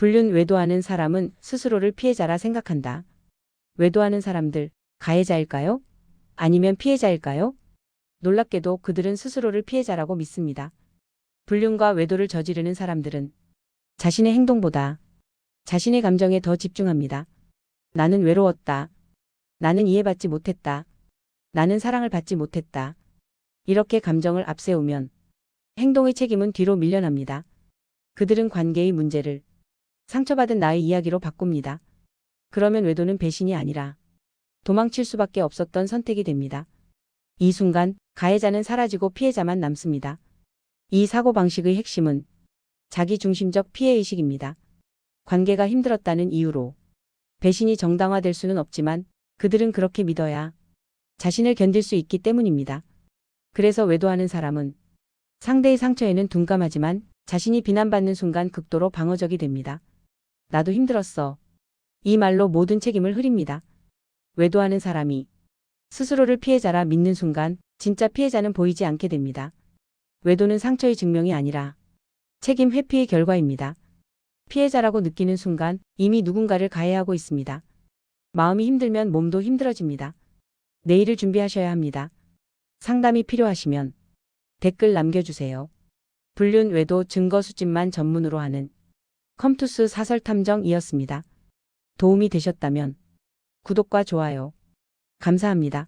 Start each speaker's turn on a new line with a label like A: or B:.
A: 불륜 외도하는 사람은 스스로를 피해자라 생각한다. 외도하는 사람들, 가해자일까요? 아니면 피해자일까요? 놀랍게도 그들은 스스로를 피해자라고 믿습니다. 불륜과 외도를 저지르는 사람들은 자신의 행동보다 자신의 감정에 더 집중합니다. 나는 외로웠다. 나는 이해받지 못했다. 나는 사랑을 받지 못했다. 이렇게 감정을 앞세우면 행동의 책임은 뒤로 밀려납니다. 그들은 관계의 문제를 상처받은 나의 이야기로 바꿉니다. 그러면 외도는 배신이 아니라 도망칠 수밖에 없었던 선택이 됩니다. 이 순간 가해자는 사라지고 피해자만 남습니다. 이 사고방식의 핵심은 자기중심적 피해의식입니다. 관계가 힘들었다는 이유로 배신이 정당화될 수는 없지만 그들은 그렇게 믿어야 자신을 견딜 수 있기 때문입니다. 그래서 외도하는 사람은 상대의 상처에는 둔감하지만 자신이 비난받는 순간 극도로 방어적이 됩니다. 나도 힘들었어. 이 말로 모든 책임을 흐립니다. 외도하는 사람이 스스로를 피해자라 믿는 순간 진짜 피해자는 보이지 않게 됩니다. 외도는 상처의 증명이 아니라 책임 회피의 결과입니다. 피해자라고 느끼는 순간 이미 누군가를 가해하고 있습니다. 마음이 힘들면 몸도 힘들어집니다. 내일을 준비하셔야 합니다. 상담이 필요하시면 댓글 남겨주세요. 불륜 외도 증거 수집만 전문으로 하는 컴투스 사설 탐정이었습니다. 도움이 되셨다면 구독과 좋아요 감사합니다.